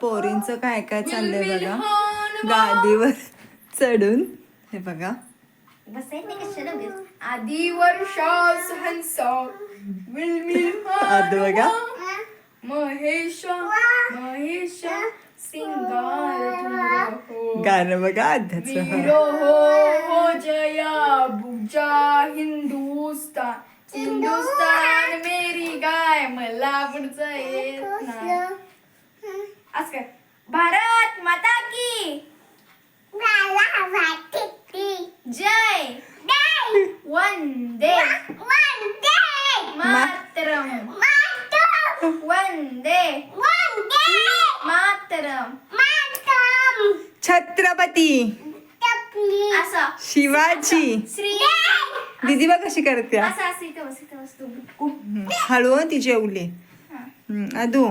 पोरींचं काय काय चाललंय बघा. गादीवर चढून. हे बघा. बसायचं कशाला उगाच? आधी वर्षा हंसा आधी बघा. महेश महेश सिंगार हो. गाणं बघा आध्याचं वीरो हो हो जया बुजा हिंदुस्तान. हिंदुस्तान मेरी गाय मला पुढचं येत काय भारत माता की. जय. वंदे. मातरम. वंदे. मातरम. छत्रपती. असं. शिवाजी. श्री. दीदी बघ कशी करते असं असं इथं बस इथं बस तू. बुक्कू. हळू हं, ती जेवली हा. हम्म, अदू.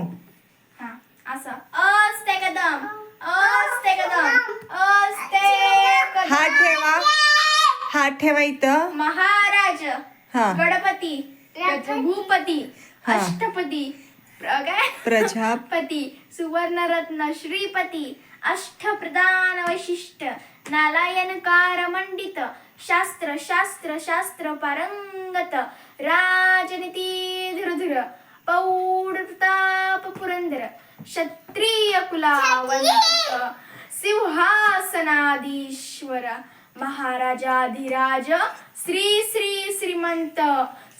असं. अस्ते कदम. अस्ते कदम. अस्ते हात ठेवा. हात ठेवा इथं. महाराज. हा. गणपती. भूपती हा. अष्टपती. प्र- काय? प्रजा पती. सुवर्णरत्न. श्रीपती. अष्टप्रधान वैशिष्ट नालायनकार मंडित शास्त्र शास्त्र शास्त्र पारंगत. राजनीती धुरधुर. पौढ प्रताप पुरंदर क्षत्रिय! कुलावंत सिंहासनाधीश्वर महाराजाधिराज श्री श्री श्रीमंत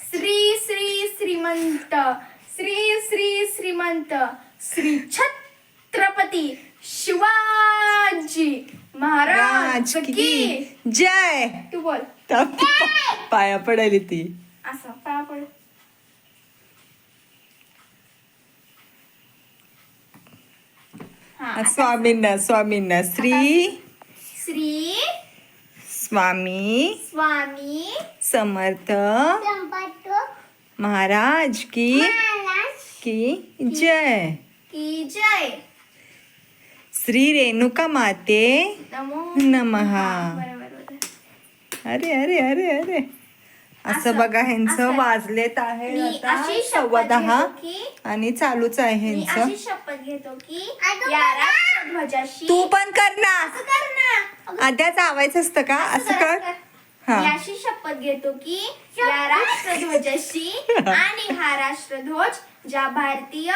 श्री श्री श्रीमंत श्री श्री श्रीमंत श्री छत्रपती शिवाजी महाराज राज की जय! तू बोल. पाया पडायली ती. असं पाया पड हा, आता स्वामींना स्वामींना. श्री श्री स्वामी स्वामी समर्थ महाराज की की जय. की जय. श्री रेणुका माते नमो नमहा. अरे अरे अरे अरे. असं बघा ह्यांचं. वाजलेत आहे आता सव्वा शपथ दहा घेतो की आणि चालूच आहे मी ह्यांचं. अशी शपथ घेतो की या राष्ट्रध्वजाशी तू पण कर ना. असं कर ना. आद्याच आवायचं असतं का? असं कर. हा. मी अशी शपथ घेतो की या राष्ट्रध्वजाशी आणि हा राष्ट्रध्वज ज्या भारतीय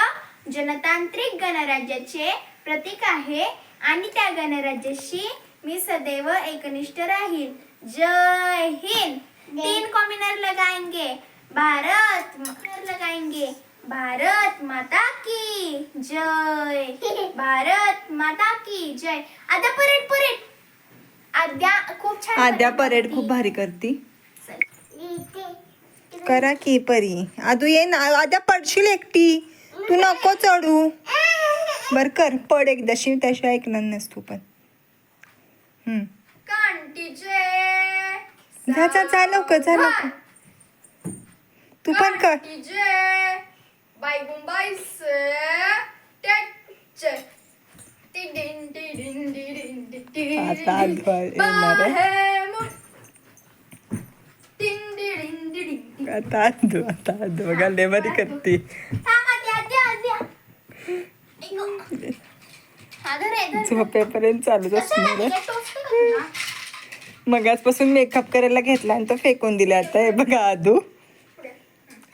जनतांत्रिक गणराज्याचे प्रतीक आहे आणि त्या गणराज्याशी मी सदैव एकनिष्ठ राहील जय हिंद! तीन कॉमिनर लगाएंगे। भारत लगाएंगे। भारत माता की जय। भारत माता की जय। आता परेड परेड। आद्या खूप छान आद्या परेड. खूप भारी करती. करा की परी. आदू ये ना आद्या पडशील एकटी. तू नको चढू. बर कर पड एकदाशी त्याशिवाय ऐकणार नाहीस तू पण. हम्म. कांटी जय जा जा जा लवकर जा लवकर. तू पण कर. बाय मुंबई से टेक जय टिडिन टिडिन टिडिन टिडिन आता आदू येणार आहे. आता आता बघा करते. झोपेपर्यंत चालूच कशाला असणार तुला? मगाचपासून मेकअप करायला घेतला आणि तो फेकून दिला आता. हे बघा आदू.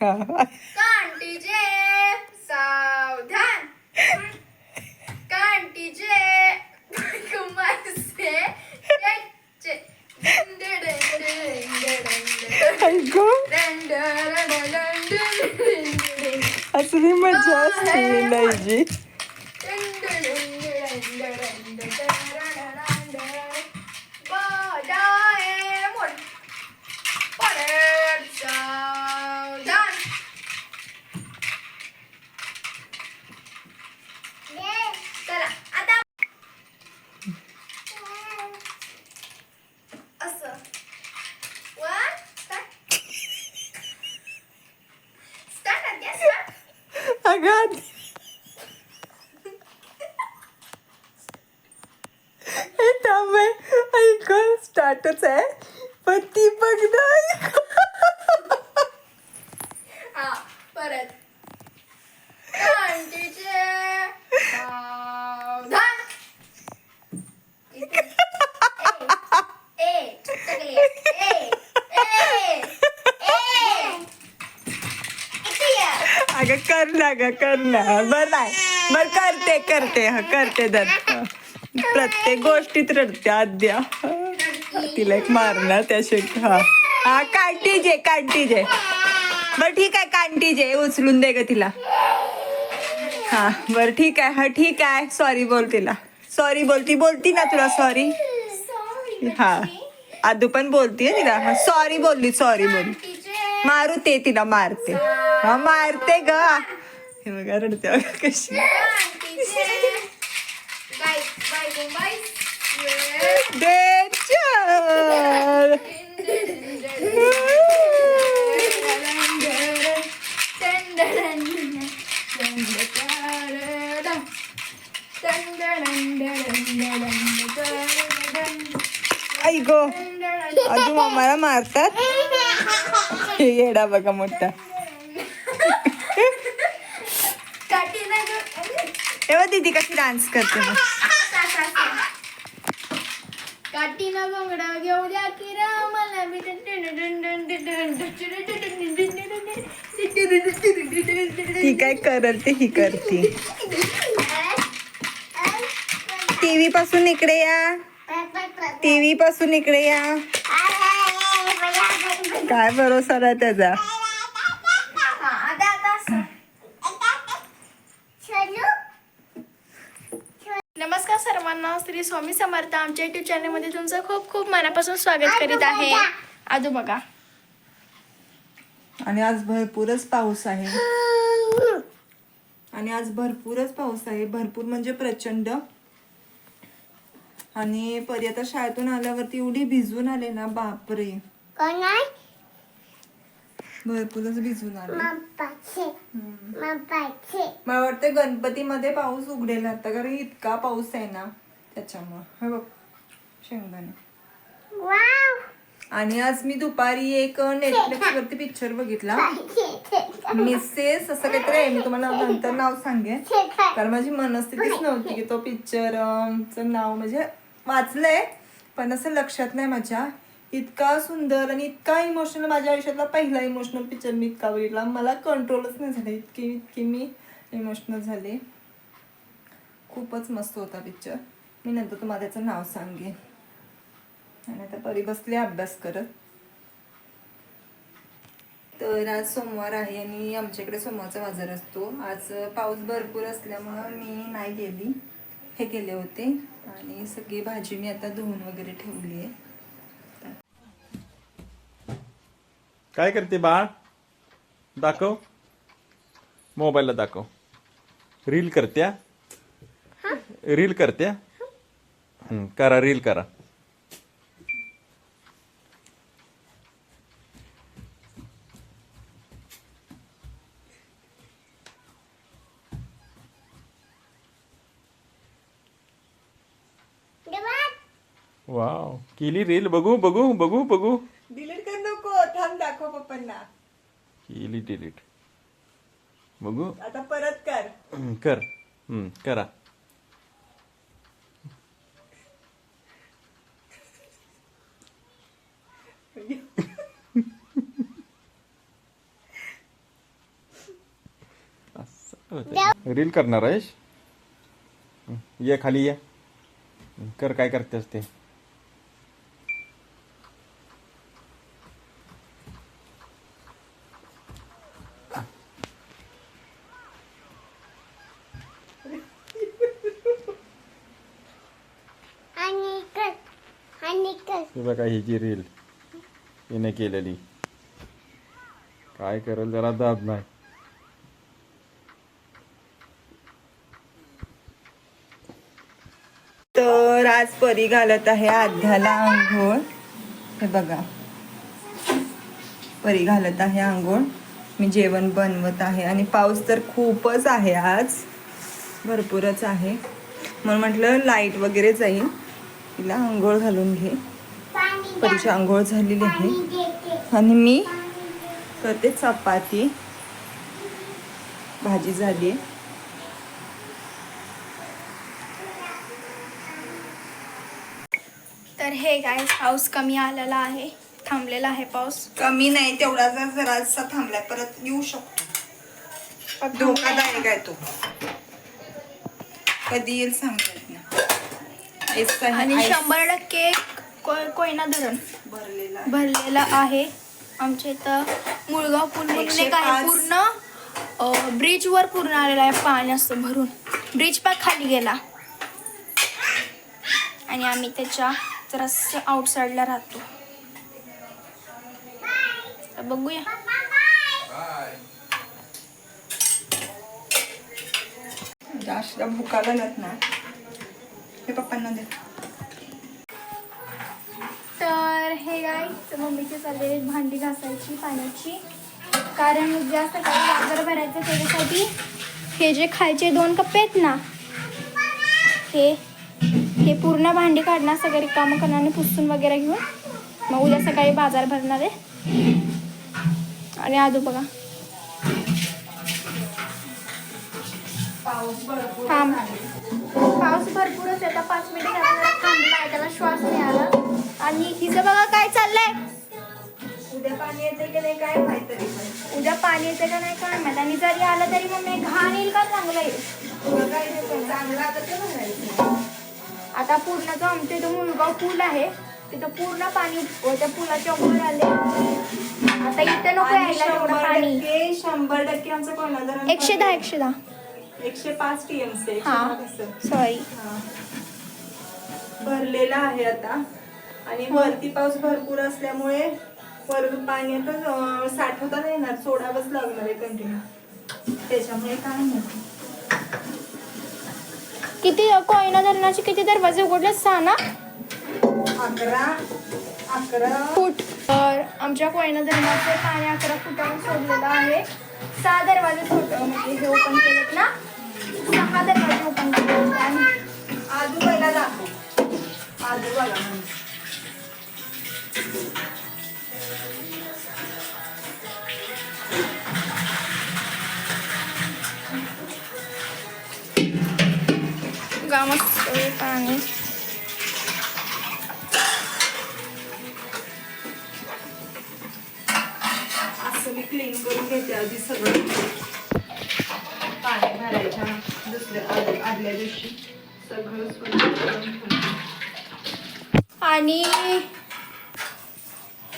हा. सावधान. ऐकू असली मजा असते नाही जी सावधान चला आता असं one start start Adya start अगं आधी- हे थांब हे. ऐक स्टार्टच आहे पण ती बघ ना ऐक. हा परत कांटीचे ना ग कर ना बर नाही. बर करते करते. हा करते दत्त प्रत्येक गोष्टीत रडते आद्या तिला एक मारणार त्याशी हा. हा कांटी जे कांटी जे. बर ठीक आहे कांटी जे. उचलून दे ग तिला. हा बर ठीक आहे. हा ठीक आहे. सॉरी बोल तिला. सॉरी बोलती बोलती ना तुला सॉरी हा. आदू पण बोलतीये तिला. सॉरी बोलली सॉरी बोलली. मारू ते तिला मारते. हा मारते ग. हे बघा रडते बघा कशी डेंजर आई गो आदू मामाला मारतात हे येडा बघा मोठा तेव्हा दीदी कशी डान्स करते काटीना बांगडा घेऊ द्या की रामाला मी ती काय करल ते ही करते. टीव्ही पासून इकडे या. टीव्ही पासून इकडे या. काय भरोसा त्याचा आता आता असं नमस्कार श्री स्वामी समर्थ आमच्या युट्यूब चॅनलमध्ये तुमचं खूप खूप मनापासून स्वागत करीत आहे. आजू बघा. आणि आज भरपूरच पाऊस आहे. आणि आज भरपूरच पाऊस आहे. भरपूर म्हणजे प्रचंड. आणि परी आता शाळेतून आल्यावरती एवढी भिजून आले ना बापरे. भरपूरच भिजून आले. मला वाटतं गणपतीमध्ये पाऊस उघडेल आता कारण इतका पाऊस आहे ना. त्याच्यामुळं. हे बघ शेंगदाणे. आणि आज मी दुपारी एक नेटफ्लिक्स वरती पिक्चर बघितला. मिसेस असं काहीतरी आहे. मी तुम्हाला नंतर नाव सांगेन. कारण माझी मनस्थितीच नव्हती की तो पिक्चर नाव म्हणजे वाचलंय पण असं लक्षात नाही माझ्या. इतका सुंदर आणि इतका इमोशनल माझ्या आयुष्यातला पहिला इमोशनल पिक्चर मी इतका बघितला. मला कंट्रोलच नाही झालं. इतकी इतकी मी इमोशनल झाले. खूपच मस्त होता पिक्चर मी नंतर तुम्हाला त्याचं नाव सांगेन. आणि आता परी बसले अभ्यास करत. तर आज सोमवार आहे आणि आमच्याकडे सोमवारचा बाजार असतो. आज पाऊस भरपूर असल्यामुळं मी नाही गेली. हे केले होते. आणि सगळी भाजी मी आता धुवून वगैरे ठेवली आहे. काय करते बाळ? दाखव. मोबाईलला दाखव. रील करत्या? रील करत्या? हं, करा रील करा. वाव केली रील बघू बघू बघू बघू. डिलीट कर नको थांब दाखव पप्पांना. केली डिलीट बघू. आता परत कर. हं, कर. हं, करा असं होतं. रील करणार आहेस? ये खाली ये. हं, कर काय करतेस ते. हे बघा ही जी रील. हिने केलेली. काय करेल जरा दाद नाही तर आज परी घालत आहे आध्याला आंघोळ. हे बघा. परी घालत आहे आंघोळ. मी जेवण बनवत आहे आणि पाऊस तर खूपच आहे आज. भरपूरच आहे. म्हणून म्हटलं लाइट वगैरे जाईल. तिला आंघोळ घालून घे. परीची आंघोळ झालेली आहे. आणि मी करते चपाती. भाजी झाली आहे. हे काय पाऊस कमी आलेला आहे. थांबलेला आहे पाऊस. कमी नाही तेवढा जर जरासा थांबलाय. परत येऊ शकतो. धोकादायक आहे तो. कधी येईल सांगता येत नाही. ऐसा आणि शंभर टक्के को- कोयना धरण भरलेला आहे. भरलेला आहे. आमच्या इथं मुळगाव पूल म्हणून एकशे एक आहे. पाच. पूर्ण ब्रिज वर पूर्ण आलेला आहे पाणी असतं भरून. ब्रिज पाक खाली गेला. आणि आम्ही त्याच्या जरास आउटसाईडला राहतो. तर बघूया. जास्त भुका लागत ना हे पप्पांना दे. तर हे तर मम्मीचे चालले भांडी घासायची पाण्याची. कारण उद्या सकाळी भरायचं त्याच्यासाठी. हे जे खायचे दोन कप्पे आहेत ना हे हे पूर्ण भांडी काढणार सगळे कामं करणार आणि पुसून वगैरे घेऊन मग उद्या सकाळी बाजार भरणार आहे. आणि आजू बघा. थांब. पाऊस भरपूरच आता पाच मिनिटे घरात थांबला आहे त्याला श्वास नाही आला आणि हिचं बघा काय चाललंय. उद्या पाणी येते की नाही काय माहीत उद्या पाणी येते का नाही काय माहीत. आणि जरी आलं तरी मग मी घाण येईल का चांगलं येईल. चांगलं आता ते भरायचं आता पूर्ण जो आमच्या इथं मुलगाव पूल आहे तिथं पूर्ण पाणी त्या पुलाच्या वर आले. आता इथं नको यायला एवढं पाणी. टक्के शंभर टक्के आमचं कोणा जरा एकशे दहा एकशे दहा. एकशे पाच टीएमसी हा सॉरी भरलेला आहे आता. आणि वरती पाऊस भरपूर असल्यामुळे वर पाणी आता अं, साठवता नाही येणार. सोडावंच लागणार आहे कंटिन्यू त्याच्यामुळे काय नाही किती कोयना धरणाचे? किती दरवाजे उघडले सहा ना? अकरा अकरा. फूट. तर आमच्या कोयना धरणाचे पाणी अकरा फुटावर सोडलेलं आहे. सहा दरवाजे सोड म्हणजे हे ओपन केलेत ना? सहा दरवाजे ओपन केलेत आणि आजूबाईला दाखव. आजूबाला पाणी. असं मी क्लीन करून घेते आधी सगळं. पाणी भरायच्या दुसऱ्या आद- आदल्या दिवशी सगळं स्वच्छ. आणि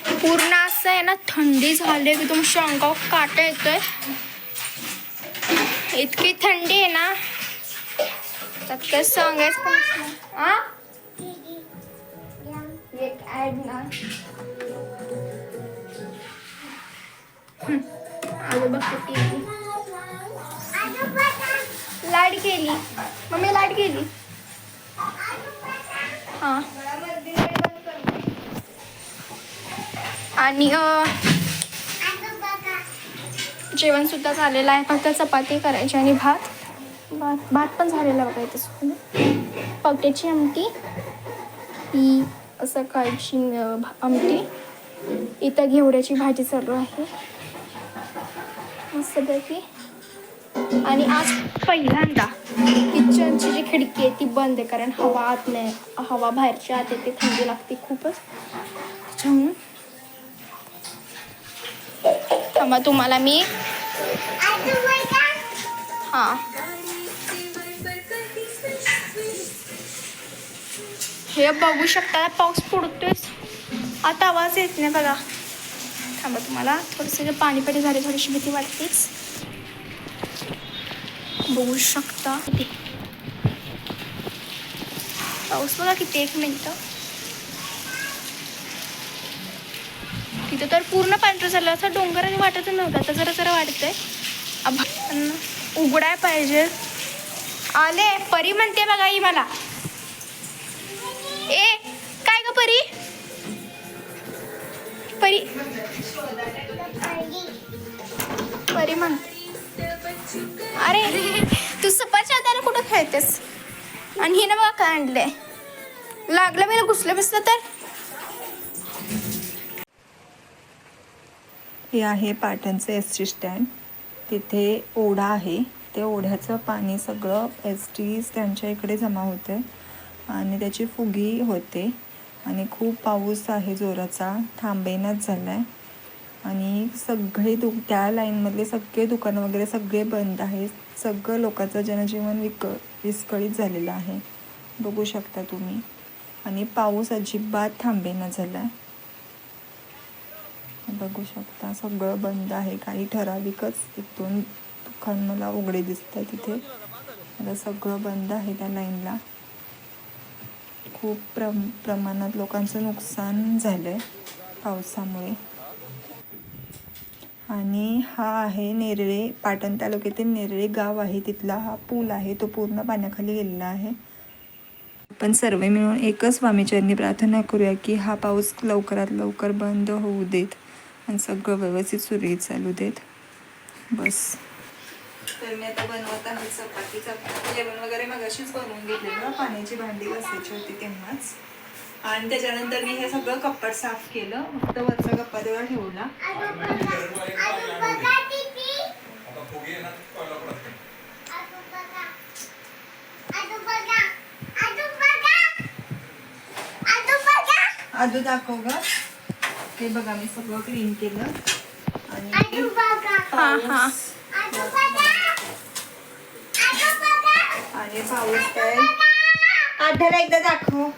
पूर्ण असं आहे ना थंडी झाली की तुम अंगावर काटा येतोय. इतकी थंडी आहे ना तर काय सांगायचं पण एक ॲड ना. हम्म. आलो बघते लाइट गेली मम्मी लाइट गेली हां. आणि जेवण सुद्धा झालेलं आहे. फक्त चपाती करायची आणि भात. भात भात पण झालेला बघा इथे सुद्धा पवट्याची आमटी. ही सकाळची आमटी. इथं घेवड्याची भाजी चालू आहे. मस्तपैकी आणि आज पहिल्यांदा किचनची जी खिडकी आहे ती बंद आहे कारण हवा आत नाही. हवा बाहेरच्या आत येते थंडी लागते खूपच. त्याच्यामुळे. थांबा तुम्हाला मी हां. हे बघू शकता पाऊस पडतोय. आता आवाज येत नाही बघा. थांबा तुम्हाला थोडंसं पाणी झाली झाले थोडीशी भीती वाटतेच. बघू शकता. पाऊस बघा किती एक मिनटं. तिथं तर पूर्ण पांढरं झालं. असं डोंगराने वाटत नव्हतं आता जरा जरा वाटतंय आभा पण उघडाय पाहिजे. आले परी म्हणते बघा ही मला. ए काय ग परी? परी. परी म्हणते अरे तू सपाच्या कुठं खेळतेस? आणि हिनं बघा काय आणलंय. लागलं मी घुसलं बसलं तर? हे आहे पाटणचं एस टी स्टँड तिथे ओढा आहे. ते ओढ्याचं पाणी सगळं एस टी त्यांच्या इकडे जमा होते आणि त्याची फुगी होते. आणि खूप पाऊस आहे जोराचा. थांबेनाच झाला आहे आणि सगळे दु त्या लाईनमधले सगळे दुकानं वगैरे सगळे बंद आहेत. सगळं लोकांचं जनजीवन विक विस्कळीत झालेलं आहे. बघू शकता तुम्ही. आणि पाऊस अजिबात थांबेना झाला आहे बघू शकता सगळं बंद आहे. काही ठराविकच तिथून दुकान मला उघडे दिसत आहे तिथे. आता सगळं बंद आहे त्या लाईनला. खूप प्रम प्रमाणात लोकांचं नुकसान झालं आहे पावसामुळे. आणि हा आहे नेरळे पाटण तालुक्यातील नेरळे गाव आहे. तिथला हा पूल आहे. तो पूर्ण पाण्याखाली गेलेला आहे. आपण सर्व मिळून एकच स्वामीचरणी प्रार्थना करूया की हा पाऊस लवकरात लवकर बंद होऊ देत आणि सगळं व्यवस्थित सुरळीत चालू देत. बस. तर मी आता बनवत आहे चपाती चपाती जेवण वगैरे मगाशीच बनवून घेतलेलं पाण्याची भांडी घासायची होती तेव्हाच. आणि त्याच्यानंतर मी हे सगळं कप्पट साफ केलं. फक्त वरचा कप्पा तेवढा ठेवला. आजू दाखव ग. हे बघा मी सगळं क्लीन केलं. आणि आणि पाऊस काय. आध्याला एकदा दाखव.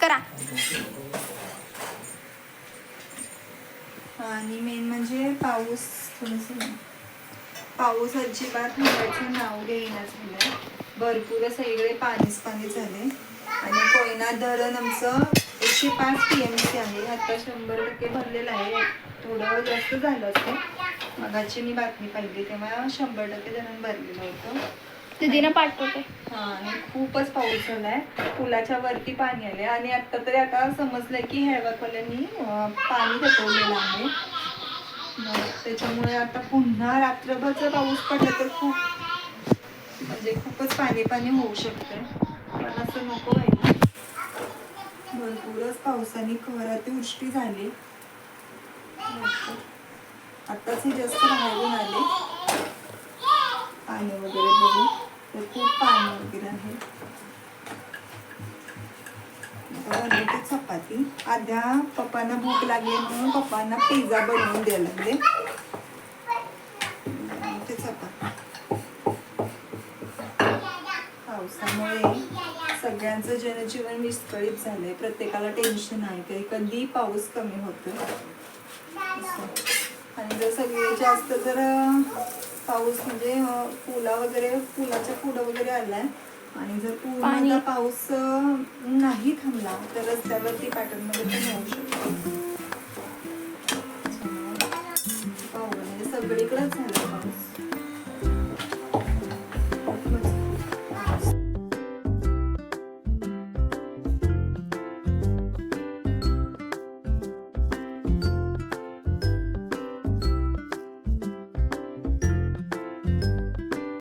करा. आणि मेन म्हणजे पाऊस थोडस पाऊस अजिबात मुलाचं नाव घेईना झालंय. भरपूर सगळे पाणीच पाणी झाले आणि कोयना धरण आमचं एकशे पाच पी एम सी आहे. आता शंभर टक्के भरलेलं आहे. थोडं जास्त झालं असतं. मगाची मी बातमी पाहिली तेव्हा शंभर टक्के धरण भरलेलं होतं दीदीनं पाठवते. हा आणि खूपच पाऊस झालाय. पुलाच्या वरती पाणी आले आणि आता तरी आता समजलंय की हेळवाकवाल्यांनी अं, पाणी थकवलेलं आहे. मग त्याच्यामुळे आता पुन्हा रात्रभरचा पाऊस पडला तर खूप म्हणजे खूपच पाणी पाणी होऊ शकतंय. पण असं नको व्हायला. भरपूरच पावसाने कहराती वृष्टी झाली. आत्ताच हे जास्त बाहेरून आले. पाणी वगैरे बघून तर खूप पाणी वगैरे आहे. चपाती. आध्या पप्पांना भूक लागली म्हणून पप्पांना पिझ्झा बनवून द्यायला लागले. ते चपाती. पावसामुळे सगळ्यांचं जनजीवन विस्कळीत झालंय. प्रत्येकाला टेन्शन आहे. की कधी पाऊस कमी होतो आणि जर सगळे जास्त जर पाऊस म्हणजे पुला वगैरे पुलाच्या पुढं वगैरे आलाय आणि जर पूर्ण पाऊस नाही थांबला तर रस्त्यावरती पॅटर्नमध्ये पण होऊ शकतो. म्हणजे सगळीकडेच झालं.